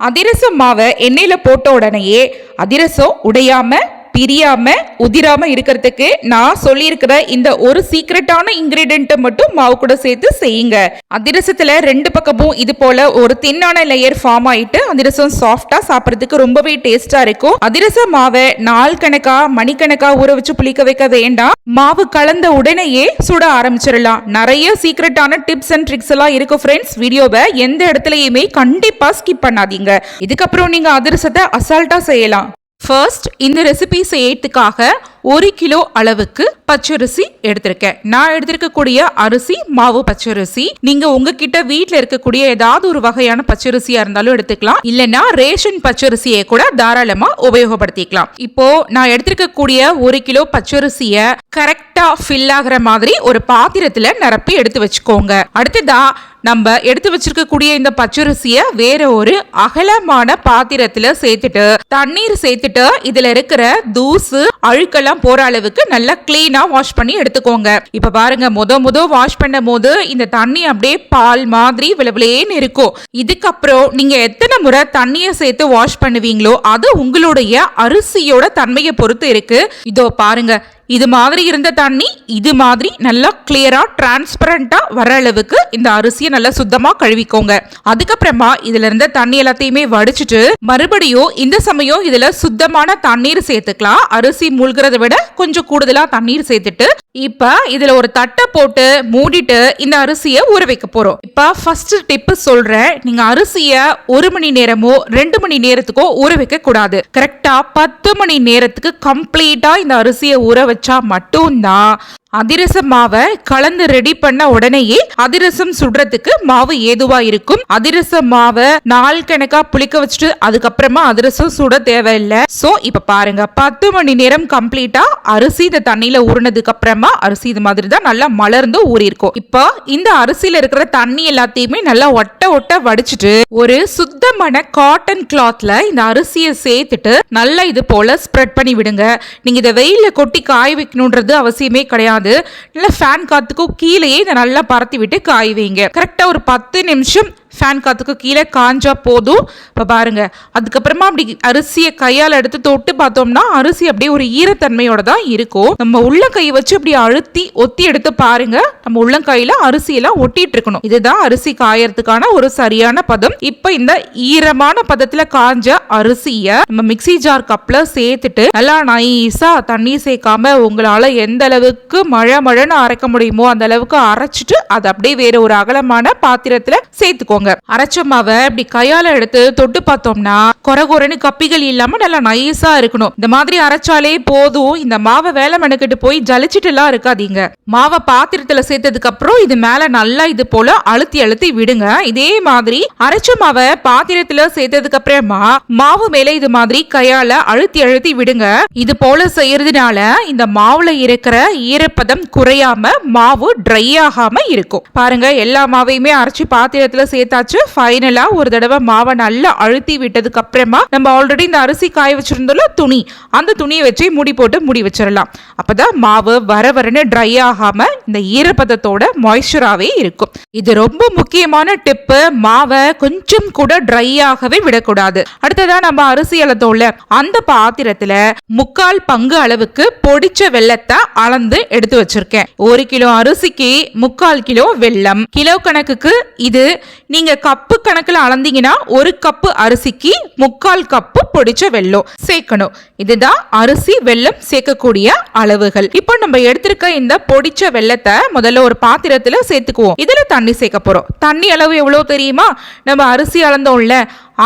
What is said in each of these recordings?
அதிரசம் மாவை எண்ணெயில் போட்ட உடனேயே அதிரசம் உடையாமல் பிரியாம உதிராம இருக்கிறதுக்கு நான் சொல்லியிருக்கிற இந்த ஒரு சீக்ரெட்டான இன்கிரீடியன்ட்டை மட்டும் மாவு கூட சேர்த்து செய்யுங்க. அதிரசத்துல ரெண்டு பக்கமும் இது போல ஒரு தின்னான லேயர் ஃபார்ம் ஆயிட்டு அதிரசம் சாஃப்டா சாப்பிட்றதுக்கு ரொம்பவே டேஸ்டா இருக்கும். அதிரச மாவை நாள் கணக்கா மணிக்கணக்கா ஊற வச்சு புளிக்க வைக்க வேண்டாம். மாவு கலந்த உடனேயே சுட ஆரம்பிச்சிடலாம். நிறைய சீக்ரெட்டான டிப்ஸ் அண்ட் ட்ரிக்ஸ் எல்லாம் இருக்கும் ஃப்ரெண்ட்ஸ் வீடியோவை எந்த இடத்துலயுமே கண்டிப்பா ஸ்கிப் பண்ணாதீங்க. இதுக்கப்புறம் நீங்க அதிரசத்தை அசால்ட்டா செய்யலாம். ஃபர்ஸ்ட் இந்த ரெசிபி செய்யறதுக்காக ஒரு கிலோ அளவுக்கு பச்சரிசி எடுத்திருக்கேன். நான் எடுத்திருக்கக்கூடிய அரிசி மாவு பச்சரிசி. நீங்க உங்ககிட்ட வீட்டில் இருக்கக்கூடிய ஏதாவது ஒரு வகையான பச்சரிசியா இருந்தாலும் எடுத்துக்கலாம். இல்லைன்னா ரேஷன் பச்சரிசியை கூட தாராளமா உபயோகப்படுத்திக்கலாம். இப்போ நான் எடுத்திருக்கக்கூடிய ஒரு கிலோ பச்சரிசிய கரெக்டா ஃபில் ஆகிற மாதிரி ஒரு பாத்திரத்துல நிரப்பி எடுத்து வச்சுக்கோங்க. அடுத்ததா நம்ம எடுத்து வச்சிருக்கக்கூடிய இந்த பச்சரிசியை வேற ஒரு அகலமான பாத்திரத்துல சேர்த்துட்டு தண்ணீர் சேர்த்துட்டு இதுல இருக்கிற தூசு அழுக்கெல்லாம் போற அளவுக்கு நல்லா கிளீனா வாஷ் பண்ணி எடுத்துக்கோங்க. இப்ப பாருங்க முத முத வாஷ் பண்ணும் போது இந்த தண்ணி அப்படியே பால் மாதிரி விளவிலேன்னு இருக்கும். இதுக்கப்புறம் நீங்க எத்தனை முறை தண்ணியை சேர்த்து வாஷ் பண்ணுவீங்களோ அது உங்களுடைய அரிசியோட தன்மையை பொறுத்து இருக்கு. இதோ பாருங்க இது மாதிரி இருந்த தண்ணி இது மாதிரி நல்லா கிளியராக டிரான்ஸ்பரண்டா வர அளவுக்கு இந்த அரிசியை நல்லா சுத்தமாக கழுவிக்கோங்க. அதுக்கப்புறமா இதுல இருந்த தண்ணி எல்லாத்தையுமே வடிச்சிட்டு மறுபடியும் இந்த சமயம் இதில் சுத்தமான தண்ணீர் சேர்த்துக்கலாம். அரிசி மூழ்கிறத விட கொஞ்சம் கூடுதலாக தண்ணீர் சேர்த்துட்டு இப்போ இதில் ஒரு தட்டை போட்டு மூடிட்டு இந்த அரிசியை ஊற வைக்க போகிறோம் இப்போ ஃபர்ஸ்ட் டிப்பு சொல்கிறேன் நீங்கள் அரிசியை ஒரு மணி நேரமோ ரெண்டு மணி நேரத்துக்கோ ஊற வைக்க கூடாது கரெக்டாக பத்து மணி நேரத்துக்கு கம்ப்ளீட்டாக இந்த அரிசியை ஊற வச்சு வச்சா மட்டும்தான் அதிரசம் மாவை கலந்து ரெடி பண்ண உடனேயே அதிரசம் சுடுறதுக்கு மாவு ஏதுவா இருக்கும்? அதிரசம் மாவை நாள் கணக்கா புளிக்க வச்சுட்டு அதுக்கப்புறமா அதிரசம் சுட தேவையில்லை. சோ இப்ப பாருங்க பத்து மணி நேரம் கம்ப்ளீட்டா அரிசி இந்த தண்ணியில ஊறினதுக்கு அப்புறமா அரிசி இது மாதிரி தான் நல்லா மலர்ந்து ஊறி இருக்கும் இப்போ இந்த அரிசியில இருக்கிற தண்ணி எல்லாத்தையுமே நல்லா ஒட்ட ஒட்ட வடிச்சிட்டு ஒரு சுத்தமான காட்டன் கிளாத்ல இந்த அரிசியை சேர்த்துட்டு நல்லா இது போல ஸ்ப்ரெட் பண்ணி விடுங்க. நீங்க இதை வெயில கொட்டி காய வைக்கணுன்றது அவசியமே கிடையாது. நல்லா ஃபேன் காத்துக்கும் கீழேயே இதை நல்லா பரத்தி விட்டு காய் வைங்க. கரெக்டா ஒரு பத்து நிமிஷம் ஃபேன் காத்துக்கு கீழே காஞ்சா போதும். இப்போ பாருங்க. அதுக்கப்புறமா அப்படி அரிசியை கையால் எடுத்து தொட்டு பார்த்தோம்னா அரிசி அப்படியே ஒரு ஈரத்தன்மையோட தான் இருக்கும். நம்ம உள்ள வச்சு அப்படி அழுத்தி ஒத்தி எடுத்து பாருங்க. நம்ம உள்ளங்கையில அரிசியெல்லாம் ஒட்டிட்டு இருக்கணும். இதுதான் அரிசி காயறதுக்கான ஒரு சரியான பதம். இப்போ இந்த ஈரமான பதத்துல காஞ்ச அரிசிய நம்ம மிக்ஸி ஜார் கப்ல சேர்த்துட்டு நல்லா நைஸா தண்ணி சேர்க்காம உங்களால எந்த அளவுக்கு மழை மழைன்னு அரைக்க முடியுமோ அந்த அளவுக்கு அரைச்சிட்டு அதை அப்படியே வேற ஒரு அகலமான பாத்திரத்துல சேர்த்துக்கோங்க. அரைச்ச மாவை இப்படி கையால எடுத்து தொட்டு பார்த்தோம்னா கொர கொரன்னு கப்பிகள் இல்லாம நல்லா நைஸா இருக்கணும். இந்த மாதிரி அரைச்சாலே போதும். இந்த மாவை வேலை மெனக்கிட்டு போய் ஜலிச்சிட்டு எல்லாம் இருக்காதீங்க. மாவை பாத்திரத்துல சேர்த்ததுக்கு அப்புறம் இது மேல நல்லா இது போல அழுத்தி அழுத்தி விடுங்க. இதே மாதிரி அரைச்ச மாவை பாத்திரத்துல சேர்த்ததுக்கு அப்புறமா மாவு மேல இது மாதிரி கையால அழுத்தி அழுத்தி விடுங்க. இது போல செய்யறதுனால இந்த மாவுல இருக்கிற ஈரப்பதம் குறையாம மாவு ட்ரை ஆகாம இருக்கும். பாருங்க எல்லா மாவையுமே அரைச்சு பாத்திரத்துல சேர்த்தாச்சு ஃபைனலாக ஒரு தடவை மாவை நல்லா அழுத்தி விட்டதுக்கு அப்புறமா நம்ம ஆல்ரெடி இந்த அரிசி காய வச்சிருந்தோம்ல துணி. அந்த துணியை வச்சு முடி போட்டு முடி வச்சிடலாம். அப்பதான் மாவு வர வரன்னு ட்ரை ஆகாமல் இந்த ஈரப்பதத்தோட மாய்ஸ்சராகவே இருக்கும். இது ரொம்ப முக்கியமான டிப்பு மாவை கொஞ்சம் கூட ட்ரை ஆகவே விடக்கூடாது. அடுத்ததான் நம்ம அரிசி அளத்தோல அந்த பாத்திரத்துல முக்கால் பங்கு அளவுக்கு பொடிச்ச வெள்ளத்தை அளந்து எடுத்து வச்சிருக்கேன். ஒரு கிலோ அரிசிக்கு முக்கால் கிலோ வெல்லம். கிலோ கணக்குக்கு இது நீங்க கப்பு கணக்குல அளந்தீங்கன்னா ஒரு கப்பு அரிசிக்கு முக்கால் கப்பு பொடிச்ச வெல்லம் சேர்க்கணும். இதுதான் அரிசி வெல்லம் சேர்க்கக்கூடிய அளவுகள். இப்போ நம்ம எடுத்திருக்க இந்த பொடிச்ச வெல்லத்தை முதல்ல ஒரு பாத்திரத்துல சேர்த்துக்குவோம். இதுல தண்ணி சேர்க்க போறோம். தண்ணி அளவு எவ்வளவு தெரியுமா? நம்ம அரிசி அளந்தோம்ல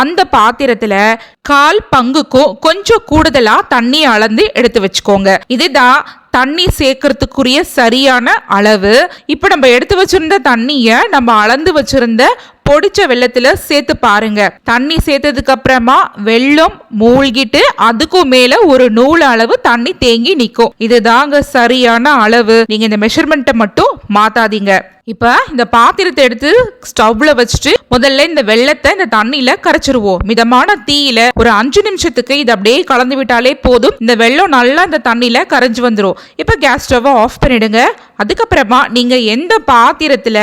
அந்த பாத்திரத்துல கால் பங்குக்கும் கொஞ்சம் கூடுதலா தண்ணி அளந்து எடுத்து வச்சுக்கோங்க. இதுதான் தண்ணி சேர்க்கறதுக்குரிய சரியான அளவு. இப்போ நம்ம எடுத்து வச்சிருந்த தண்ணியை நம்ம அளந்து வச்சிருந்த பொடிச்ச வெள்ளத்துல சேர்த்து பாருங்க. தண்ணி சேர்த்ததுக்கு அப்புறமா வெள்ளம் மூழ்கிட்டு அதுக்கும் மேல ஒரு நூல் அளவு தண்ணி தேங்கி நிற்கும் இதுதாங்க சரியான அளவு. நீங்க இந்த மெஷர்மெண்ட்டை மட்டும் மாத்தாதீங்க. இப்போ இந்த பாத்திரத்தை எடுத்து ஸ்டவ்ல வச்சுட்டு முதல்ல இந்த வெள்ளத்தை இந்த தண்ணியில கரைச்சிருவோம். மிதமான தீயில ஒரு அஞ்சு நிமிஷத்துக்கு இது அப்படியே கலந்து விட்டாலே போதும். இந்த வெள்ளம் நல்லா இந்த தண்ணியில கரைஞ்சு வந்துரும். இப்போ கேஸ் ஸ்டவ்வை ஆஃப் பண்ணிடுங்க. அதுக்கப்புறமா நீங்க எந்த பாத்திரத்துல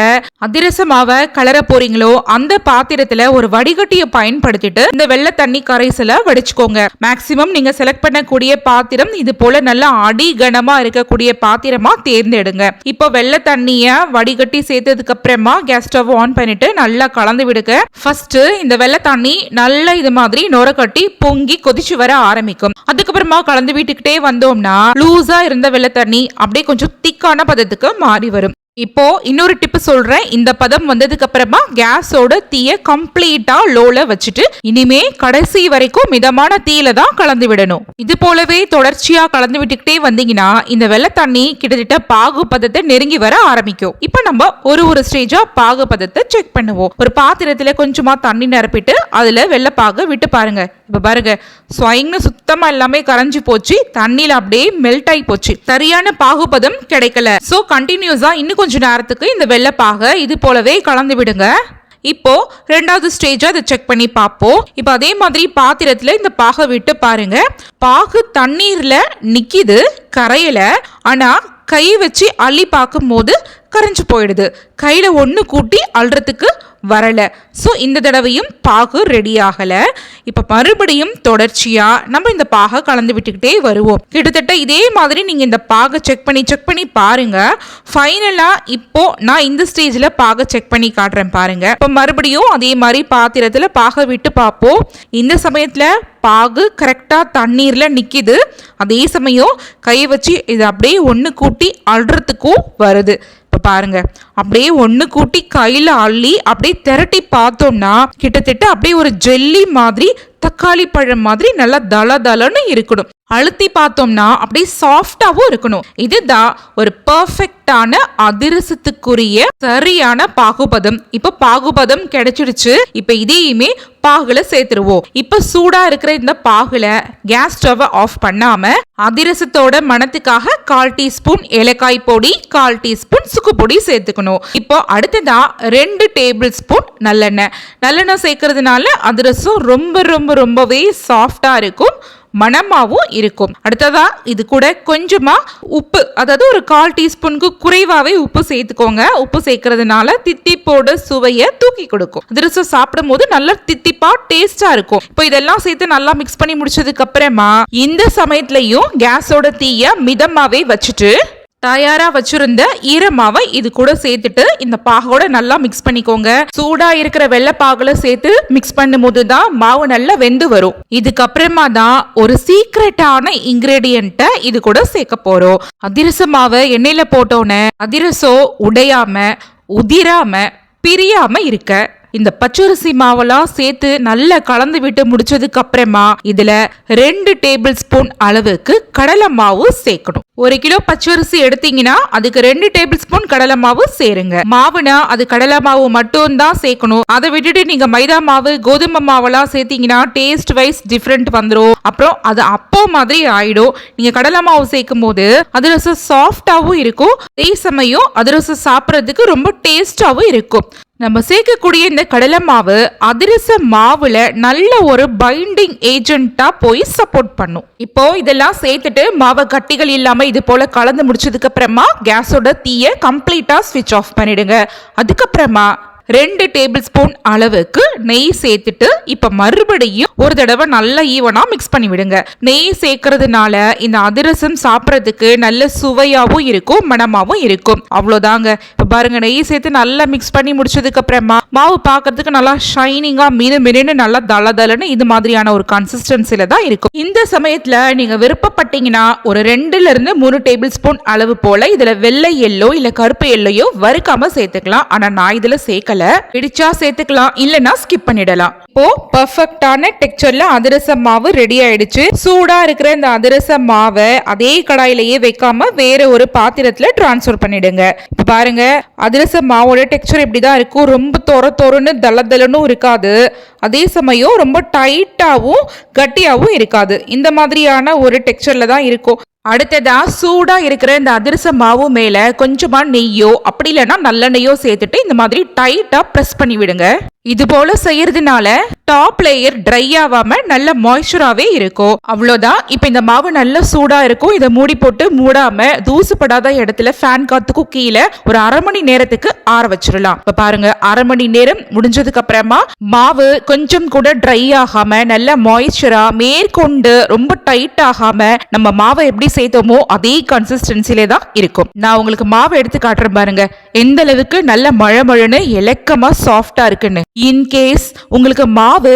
அதிரச மாவை கலர போறீங்களோ அந்த பாத்திரத்துல ஒரு வடிகட்டியை பயன்படுத்திட்டு இந்த வெள்ளை தண்ணி கரைசலை வடிச்சுக்கோங்க. மேக்சிமம் நீங்க செலக்ட் பண்ணக்கூடிய பாத்திரம் இது போல நல்லா அடி கனமா இருக்கக்கூடிய பாத்திரமா தேர்ந்தெடுங்க. இப்போ வெள்ளை தண்ணிய வடிகட்டி சேர்த்ததுக்கு அப்புறமா கேஸ் ஸ்டவ் ஆன் பண்ணிட்டு நல்லா கலந்து விடுங்க. ஃபர்ஸ்ட் இந்த வெள்ளை தண்ணி நல்லா இது மாதிரி நுர கட்டி பொங்கி கொதிச்சு வர ஆரம்பிக்கும். அதுக்கப்புறமா கலந்து விட்டுக்கிட்டே வந்தோம்னா லூஸா இருந்த வெள்ளை தண்ணி அப்படியே கொஞ்சம் திக்கான காலத்துக்கு மாறி வரும். இப்போ இன்னொரு டிப்பு சொல்றேன். இந்த பதம் வந்ததுக்கு அப்புறமா கேஸோட தீய கம்ப்ளீட்டா லோல வச்சுட்டு இனிமே கடைசி வரைக்கும் மிதமான தீயில தான் கலந்து விடணும். இது போலவே தொடர்ச்சியா கலந்து விட்டுக்கிட்டே வந்தீங்கன்னா இந்த வெள்ளை தண்ணி கிட்டத்தட்ட பாகு பதத்தை நெருங்கி வர ஆரம்பிக்கும். இப்போ நம்ம ஒரு ஒரு ஸ்டேஜா பாகு பதத்தை செக் பண்ணுவோம். ஒரு பாத்திரத்துல கொஞ்சமா தண்ணி நிரப்பிட்டு அதுல வெள்ளை பாகு விட்டு பாருங்க. இப்ப பாருங்க ஸ்வயங்னு சுத்தமா எல்லாமே கரைஞ்சு போச்சு. தண்ணியில அப்படியே மெல்ட் ஆகி போச்சு. சரியான பாகுபதம் கிடைக்கல. சோ கண்டினியூஸா இன்னும் கொஞ்ச நேரத்துக்கு இந்த வெள்ளைப்பாக இது போலவே கலந்து விடுங்க. இப்போ ரெண்டாவது ஸ்டேஜ் அதை செக் பண்ணி பார்ப்போம். இப்போ அதே மாதிரி பாத்திரத்தில் இந்த பாகை விட்டு பாருங்க. பாகு தண்ணீர்ல நிக்கிது கரையல. ஆனா கை வச்சு அள்ளி பார்க்கும் போது கரைஞ்சு போயிடுது. கையில ஒன்று கூட்டி அள்ளுறதுக்கு வரலை. ஸோ இந்த தடவையும் பாகு ரெடி ஆகலை. இப்போ மறுபடியும் தொடர்ச்சியாக நம்ம இந்த பாகை கலந்து விட்டுக்கிட்டே வருவோம். கிட்டத்தட்ட இதே மாதிரி நீங்கள் இந்த பாகை செக் பண்ணி செக் பண்ணி பாருங்கள் ஃபைனலாக இப்போது நான் இந்த ஸ்டேஜில் பாகை செக் பண்ணி காட்டுறேன் பாருங்கள் இப்போ மறுபடியும் அதே மாதிரி பாத்திரத்தில் பாகை விட்டு பார்ப்போம். இந்த சமயத்தில் பாகு கரெக்டாக தண்ணீரில் நிற்கிது அதே சமயம் கை வச்சு இது அப்படியே ஒன்று கூட்டி அழுறதுக்கும் வருது. இப்போ பாருங்க. அப்படியே ஒன்று கூட்டி கையில் அள்ளி அப்படியே திரட்டி பார்த்தோம்னா கிட்டத்தட்ட அப்படியே ஒரு ஜெல்லி மாதிரி தக்காளி பழம் மாதிரி நல்லா தள தளன்னு இருக்கணும். அழுத்தி பார்த்தோம்னா அப்படியே சாஃப்டாகவும் இருக்கணும். இதுதான் ஒரு பர்ஃபெக்டான அதிரசத்துக்குரிய சரியான பாகுபதம். இப்போ பாகுபதம் கிடைச்சிடுச்சு. இப்போ இதையுமே பாகுல சேர்த்துருவோம். இப்ப சூடா இருக்கிற இந்த பாகுல கேஸ் ஸ்டவ் ஆஃப் பண்ணாம அதிரசத்தோட மணத்துக்காக கால் டீஸ்பூன் ஏலக்காய் பொடி கால் டீஸ்பூன் சுக்கு பொடி சேர்த்துக்கணும். இப்போ அடுத்ததா ரெண்டு டேபிள் ஸ்பூன் நல்லெண்ணெய். நல்லெண்ணெய் சேர்க்கறதுனால அதிரசம் ரொம்ப ரொம்ப ரொம்பவே சாஃப்டா இருக்கும். மணமாகவும் இருக்கும். அடுத்ததா இது கூட கொஞ்சமாக உப்பு அதாவது ஒரு கால் டீஸ்பூனுக்கு குறைவாகவே உப்பு சேர்த்துக்கோங்க. உப்பு சேர்க்கறதுனால தித்திப்போட சுவையை தூக்கி கொடுக்கும். அதிரசம் சாப்பிடும் போது நல்லா தித்திப்பா டேஸ்டா இருக்கும். இப்போ இதெல்லாம் சேர்த்து நல்லா மிக்ஸ் பண்ணி முடிச்சதுக்கு அப்புறமா இந்த சமயத்துலயும் கேஸோட தீய மிதமாவே வச்சுட்டு தயாராக வச்சுருந்த ஈரமாவை இது கூட சேர்த்துட்டு இந்த பாகோட நல்லா மிக்ஸ் பண்ணிக்கோங்க. சூடாக இருக்கிற வெள்ளை சேர்த்து மிக்ஸ் பண்ணும்போது தான் மாவு நல்லா வெந்து வரும். இதுக்கப்புறமா தான் ஒரு சீக்ரெட்டான இன்கிரீடியண்ட்டை இது கூட சேர்க்க போகிறோம் அதிரச மாவை எண்ணெயில் போட்டோன்னே அதிரசம் உடையாமல் உதிராமல் பிரியாமல் இருக்க. இந்த பச்சரிசி மாவெல்லாம் சேர்த்து நல்லா கலந்து விட்டு முடிச்சதுக்கு அப்புறமா இதுல ரெண்டு டேபிள் ஸ்பூன் அளவுக்கு கடலை மாவு சேர்க்கணும். ஒரு கிலோ பச்சரிசி எடுத்தீங்கன்னா அதுக்கு ரெண்டு டேபிள் ஸ்பூன் கடலை மாவு சேருங்க. மாவுனா அது கடலை மாவு மட்டும் தான் சேர்க்கணும். அதை விட்டுட்டு நீங்க மைதா மாவு கோதுமை மாவெல்லாம் சேர்த்தீங்கன்னா டேஸ்ட் வைஸ் டிஃப்ரெண்ட் வந்துடும் அப்புறம் அது அப்போ மாதிரி ஆயிடும். நீங்க கடலை மாவு சேர்க்கும் போது அதிரசம் சாஃப்டாவும் இருக்கும். அதே சமயம் அதிரசம் சாப்பிட்றதுக்கு ரொம்ப டேஸ்டாவும் இருக்கும். நம்ம சேர்க்கக்கூடிய இந்த கடலை மாவு அதிரச மாவுல நல்ல ஒரு பைண்டிங் ஏஜென்ட்டா போய் சப்போர்ட் பண்ணும். இப்போ இதெல்லாம் சேர்த்துட்டு மாவை கட்டிகள் இல்லாம இது போல கலந்து முடிச்சதுக்கு அப்புறமா கேஸோட தீய கம்ப்ளீட்டா ஸ்விட்ச் ஆஃப் பண்ணிடுங்க. அதுக்கப்புறமா ரெண்டு டேபிள் ஸ்பூன் அளவுக்கு நெய் சேர்த்துட்டு இப்போ மறுபடியும் ஒரு தடவை நல்லா ஈவனாக மிக்ஸ் பண்ணி விடுங்க நெய் சேர்க்கறதுனால இந்த அதிரசம் சாப்பிட்றதுக்கு நல்ல சுவையாகவும் இருக்கும் மனமாகவும் இருக்கும். அவ்வளோதாங்க. இப்போ பாருங்க நெய் சேர்த்து நல்லா மிக்ஸ் பண்ணி முடிச்சதுக்கு அப்புறமா மாவு பார்க்கறதுக்கு நல்லா ஷைனிங்காக மீது மினுன்னு நல்லா தள தளன்னு இது மாதிரியான ஒரு கன்சிஸ்டன்சில தான் இருக்கும். இந்த சமயத்தில் நீங்கள் விருப்பப்பட்டீங்கன்னா ஒரு ரெண்டுல இருந்து மூணு டேபிள் ஸ்பூன் அளவு போல இதில் வெள்ளை எல்லோ இல்லை கருப்பு எல்லையோ வறுக்காமல் சேர்த்துக்கலாம். ஆனால் நான் இதில் சேர்க்கல. பிடிச்சா சேர்த்துக்கலாம் இல்லைன்னா ஸ்கிப் பண்ணிடலாம். இப்போ பர்ஃபெக்டான டெக்ஸ்சர்ல அதிரச மாவு ரெடி ஆயிடுச்சு. சூடா இருக்கிற இந்த அதிரச மாவை அதே கடாயிலேயே வைக்காம வேற ஒரு பாத்திரத்துல டிரான்ஸ்ஃபர் பண்ணிடுங்க. பாருங்க அதிரச மாவோட டெக்ஸ்சர் இப்படிதான் இருக்கும். ரொம்ப தொர தொரன்னு தள தளனும் இருக்காது. அதே சமயம் ரொம்ப டைட்டாவும் கட்டியாவும் இருக்காது. இந்த மாதிரியான ஒரு டெக்ஸ்சர்ல தான் இருக்கும். அடுத்ததா சூடாக இருக்கிற இந்த அதிரச மாவு மேலே கொஞ்சமாக நெய்யோ அப்படி இல்லைன்னா நல்லெண்ணெய்யோ சேர்த்துட்டு இந்த மாதிரி டைட்டாக ப்ரெஸ் பண்ணி விடுங்க இது போல செய்யறதுனால டாப் லேயர் ட்ரை ஆகாம நல்ல மாய்ஸ்சராகவே இருக்கும். அவ்வளோதான் இப்போ இந்த மாவு நல்ல சூடாக இருக்கும். இதை மூடி போட்டு மூடாம தூசுப்படாத இடத்துல ஃபேன் காத்துக்கும் கீழே ஒரு அரை மணி நேரத்துக்கு ஆற வச்சிடலாம். இப்போ பாருங்க அரை மணி நேரம் முடிஞ்சதுக்கு அப்புறமா மாவு கொஞ்சம் கூட ட்ரை ஆகாம நல்ல மாய்ஸ்சரா மேற்கொண்டு ரொம்ப டைட் ஆகாம நம்ம மாவை எப்படி சேர்த்தோமோ அதே கன்சிஸ்டன்சிலே தான் இருக்கும். நான் உங்களுக்கு மாவு எடுத்து காட்டுறேன் பாருங்க. எந்த அளவுக்கு நல்ல மழை மழைன்னு இலக்கமா சாஃப்டா இருக்குன்னு. இன்கேஸ் உங்களுக்கு மாவு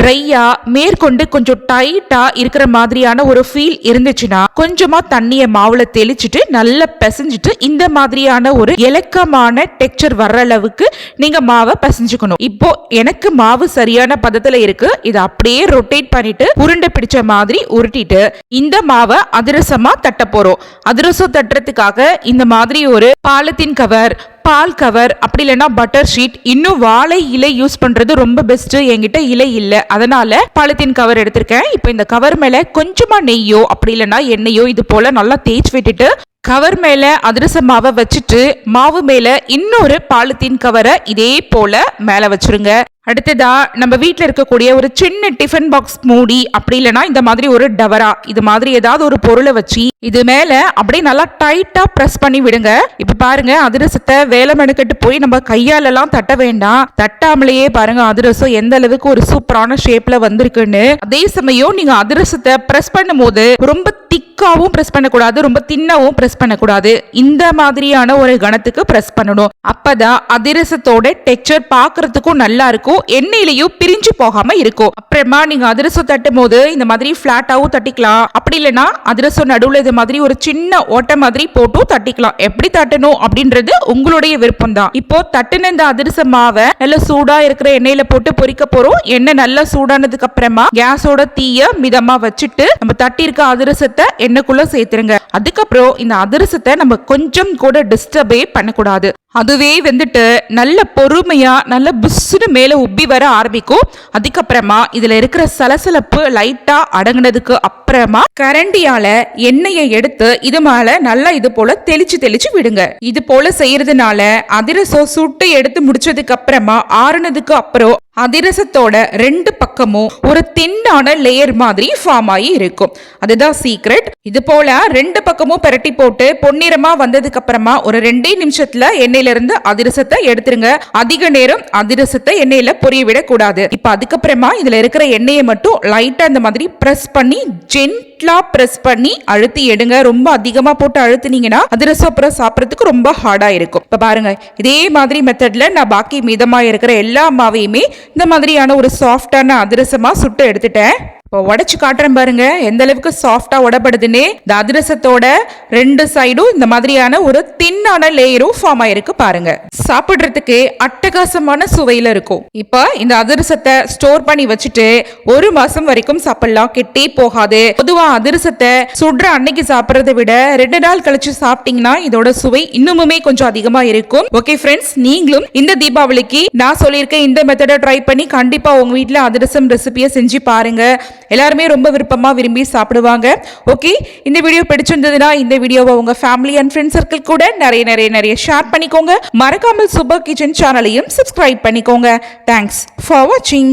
ட்ரையா மேற்கொண்டு கொஞ்சம் டைட்டா இருக்கிற மாதிரியான ஒரு ஃபீல் இருந்துச்சுன்னா கொஞ்சமா தண்ணிய மாவுல தெளிச்சுட்டு நல்லா பிசைஞ்சிட்டு இந்த மாதிரியான ஒரு இலக்கமான டெக்ஸ்சர் வர்ற அளவுக்கு நீங்க மாவை பிசைஞ்சுக்கணும். இப்போ எனக்கு மாவு சரியான பதத்துல இருக்கு. இதை அப்படியே ரொட்டேட் பண்ணிட்டு உருண்டை பிடிச்ச மாதிரி உருட்டிட்டு இந்த மாவை அதிரசமா தட்ட போறோம். அதிரசம் தட்டுறதுக்காக இந்த மாதிரி ஒரு பாலத்தின் கவர் பால் கவர் அப்படி இல்லைன்னா பட்டர் ஷீட் இன்னும் வாழை இலை யூஸ் பண்றது ரொம்ப பெஸ்ட் என்கிட்ட இலை இல்லை. அதனால பாலித்தீன் கவர் எடுத்திருக்கேன். இப்போ இந்த கவர் மேல கொஞ்சமா நெய்யோ அப்படி இல்லைன்னா எண்ணெயோ இது போல நல்லா தேய்ச்சி விட்டுட்டு கவர் மேல அதிரச மாவை வச்சுட்டு மாவு மேல இன்னொரு பாலித்தீன் கவரை இதே போல மேல வச்சிருங்க. அடுத்ததா நம்ம வீட்டில் இருக்கக்கூடிய ஒரு சின்ன டிஃபன் பாக்ஸ் மூடி அப்படி இல்லைன்னா இந்த மாதிரி ஒரு டவரா இது மாதிரி ஏதாவது ஒரு பொருளை வச்சு இது மேல அப்படியே நல்லா டைட்டா ப்ரெஸ் பண்ணி விடுங்க. இப்ப பாருங்க அதிரசத்தை வேலை மெனுக்கட்டு போய் நம்ம கையாலெல்லாம் தட்ட வேண்டாம். தட்டாமலேயே பாருங்க அதிரசம் எந்த அளவுக்கு ஒரு சூப்பரான ஷேப்ல வந்திருக்குன்னு. அதே சமயம் நீங்க அதிரசத்தை ப்ரெஸ் பண்ணும் போது ரொம்ப திக்காவும் ப்ரெஸ் பண்ணக்கூடாது ரொம்ப தின்னாவும் ப்ரெஸ் பண்ணக்கூடாது. இந்த மாதிரியான ஒரு கணத்துக்கு ப்ரெஸ் பண்ணணும். அப்பதான் அதிரசத்தோட டெக்ஸ்சர் பார்க்கறதுக்கும் நல்லா இருக்கும். எண்ணெயிலையும் பிரிஞ்சு போகாம இருக்கும். அப்புறமா நீங்க அதிரசம் தட்டும் போது இந்த மாதிரி பிளாட்டாவும் தட்டிக்கலாம். அப்படி இல்லைன்னா அதிரசம் நடுவில் இது மாதிரி ஒரு சின்ன ஓட்டை மாதிரி போட்டும் தட்டிக்கலாம். எப்படி தட்டணும் அப்படின்றது உங்களுடைய விருப்பம் தான் இப்போ தட்டின இந்த அதிரச மாவை நல்ல சூடா இருக்கிற எண்ணெயில போட்டு பொறிக்க போறோம். எண்ணெய் நல்லா சூடானதுக்கு அப்புறமா கேஸோட தீய மிதமா வச்சுட்டு நம்ம தட்டி இருக்க அதிரசத்தை எண்ணெய்க்குள்ளே சேர்த்துருங்க. அதுக்கப்புறம் இந்த அதிரசத்தை நம்ம கொஞ்சம் கூட டிஸ்டர்பே பண்ணக்கூடாது. அதுவே வந்துட்டு நல்ல பொறுமையாக நல்ல புஷ்ஷுன்னு மேலே உப்பி வர ஆரம்பிக்கும். அதுக்கப்புறமா இதில் இருக்கிற சலசலப்பு லைட்டாக அடங்குனதுக்கு அப்புறமா கரண்டியால் எண்ணெயை எடுத்து இது மேலே நல்லா இது போல் தெளிச்சு தெளிச்சு விடுங்க. இது போல் செய்கிறதுனால அதிரசம் சுட்டு எடுத்து முடிச்சதுக்கு அப்புறமா ஆறுனதுக்கு அப்புறம் அதிரசத்தோட ரெண்டு பக்கமும் ஒரு தின்னான லேயர் மாதிரி ஃபார்ம் ஆகி இருக்கும். அதுதான் சீக்ரெட் இது போல ரெண்டு பக்கமும் பிரட்டி போட்டு பொன்னிறமா வந்ததுக்கு அப்புறமா ஒரு ரெண்டே நிமிஷத்துல எண்ணெயில இருந்து அதிரசத்தை எடுத்துருங்க. அதிக நேரம் அதிரசத்தை எண்ணெயில பொரிய விடக்கூடாது இப்ப அதுக்கப்புறமா இதுல இருக்கிற எண்ணெயை மட்டும் லைட்டா இந்த மாதிரி பிரஸ் பண்ணி ஜென்ட்லா பிரஸ் பண்ணி அழுத்தி எடுங்க. ரொம்ப அதிகமா போட்டு அழுத்தினீங்கன்னா அதிரசம் அப்புறம் சாப்பிட்றதுக்கு ரொம்ப ஹார்டா இருக்கும். இப்ப பாருங்க இதே மாதிரி மெத்தட்ல நான் பாக்கி மீதமா இருக்கிற எல்லா மாவையுமே இந்த மாதிரியான ஒரு சாஃப்டான அதிரசமா சுட்டு எடுத்துட்டேன். இப்போ உடைச்சு காட்டுறேன் பாருங்க. எந்த அளவுக்கு சாஃப்டா உடப்படுதுன்னே இந்த அதிரசத்தோட ரெண்டு சைடும் இந்த மாதிரியான ஒரு தின்னான லேயரும் ஃபார்ம் ஆயிருக்கு பாருங்க. சாப்பிடுறதுக்கு அட்டகாசமான சுவையில இருக்கும். இப்போ இந்த அதிரசத்தை ஸ்டோர் பண்ணி வச்சுட்டு ஒரு மாசம் வரைக்கும் சாப்பிடலாம். கெட்டே போகாது. பொதுவா அதிரசத்தை சுடுற அன்னைக்கு சாப்பிட்றதை விட ரெண்டு நாள் கழிச்சு சாப்பிட்டீங்கன்னா இதோட சுவை இன்னுமுமே கொஞ்சம் அதிகமா இருக்கும். ஓகே ஃப்ரெண்ட்ஸ் நீங்களும் இந்த தீபாவளிக்கு நான் சொல்லியிருக்கேன் இந்த மெத்தடை ட்ரை பண்ணி கண்டிப்பா உங்க வீட்டில் அதிரசம் ரெசிபியை செஞ்சு பாருங்க. எல்லாருமே ரொம்ப விருப்பமாக விரும்பி சாப்பிடுவாங்க. ஓகே இந்த வீடியோ பிடிச்சிருந்ததுன்னா இந்த வீடியோவை உங்கள் ஃபேமிலி அண்ட் ஃப்ரெண்ட் சர்க்கிள் கூட நிறைய நிறைய நிறைய ஷேர் பண்ணிக்கோங்க. மறக்காமல் சூப்பர் கிச்சன் சேனலையும் சப்ஸ்கிரைப் பண்ணிக்கோங்க. தேங்க்ஸ் ஃபார் வாட்சிங்